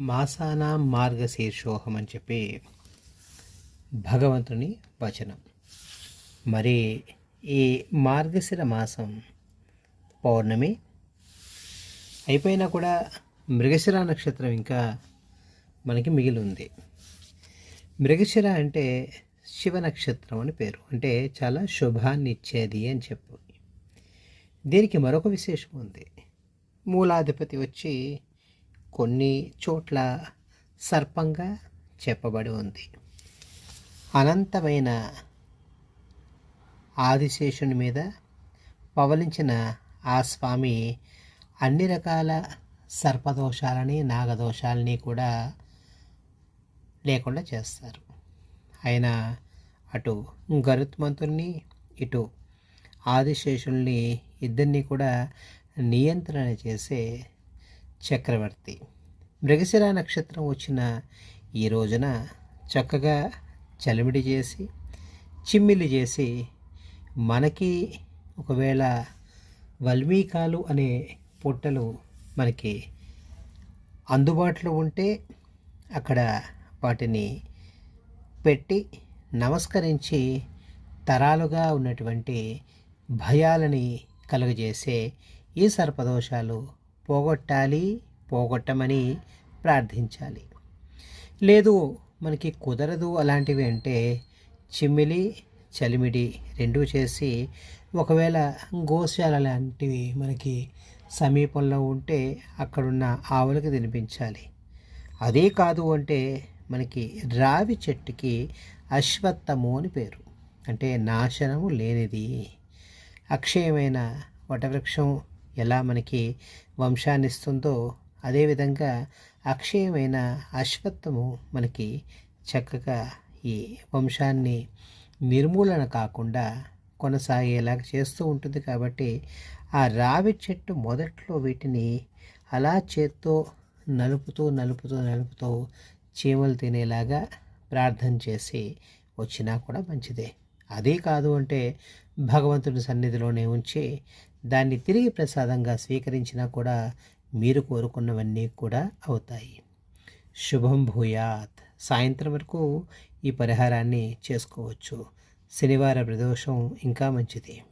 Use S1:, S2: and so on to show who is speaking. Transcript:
S1: మాసానా మార్గశీర్షోహం అని చెప్పి భగవంతుని వచనం. మరి ఈ మార్గశిర మాసం పౌర్ణమి అయిపోయినా కూడా మృగశిర నక్షత్రం ఇంకా మనకి మిగిలి ఉంది మృగశిర అంటే శివ నక్షత్రం అని పేరు. అంటే చాలా శుభాన్ని ఇచ్చేది అని చెప్పు. దీనికి మరొక విశేషం ఉంది. మూలాధిపతి వచ్చి కొన్ని చోట్ల సర్పంగా చెప్పబడి ఉంది. అనంతమైన ఆదిశేషుని మీద పవలించిన ఆ స్వామి అన్ని రకాల సర్పదోషాలని నాగదోషాలని కూడా లేకుండా చేస్తారు. ఆయన అటు గరుత్మంతుల్ని ఇటు ఆదిశేషుల్ని ఇద్దరిని కూడా నియంత్రణ చేసే చక్రవర్తి. మృగశిర నక్షత్రం వచ్చిన ఈ రోజున చక్కగా చలిమిడి చేసి చిమ్మిలి చేసి మనకి ఒకవేళ వల్మీకాలు అనే పుట్టలు మనకి అందుబాటులో ఉంటే అక్కడ వాటిని పెట్టి నమస్కరించి తరాలుగా ఉన్నటువంటి భయాలని కలుగజేసే ఈ సర్పదోషాలు పోగొట్టాలి పోగొట్టమని ప్రార్థించాలి. లేదు మనకి కుదరదు అలాంటివి అంటే చిమ్మిలి చలిమిడి రెండూ చేసి ఒకవేళ గోశాల లాంటివి మనకి సమీపంలో ఉంటే అక్కడున్న ఆవులకు తినిపించాలి. అదే కాదు అంటే మనకి రావి చెట్టుకి అశ్వత్థము అని పేరు. అంటే నాశనము లేనిది. అక్షయమైన వటవృక్షం ఎలా మనకి వంశాన్ని ఇస్తుందో అదేవిధంగా అక్షయమైన అశ్వత్థము మనకి చక్కగా ఈ వంశాన్ని నిర్మూలన కాకుండా కొనసాగేలాగా చేస్తూ ఉంటుంది కాబట్టి ఆ రావి చెట్టు మొదట్లో వీటిని అలా చేత్తో నలుపుతూ నలుపుతూ నలుపుతూ చీమలు తినేలాగా ప్రార్థన చేసి వచ్చినా కూడా మంచిదే. అదే కాదు అంటే భగవంతుని సన్నిధిలోనే ఉంచి దాన్ని తిరిగి ప్రసాదంగా స్వీకరించినా కూడా మీరు కోరుకున్నవన్నీ కూడా అవుతాయి. శుభం భూయాత్. సాయంత్రం వరకు ఈ పరిహారాన్ని చేసుకోవచ్చు. శనివార ప్రదోషం ఇంకా మంచిది.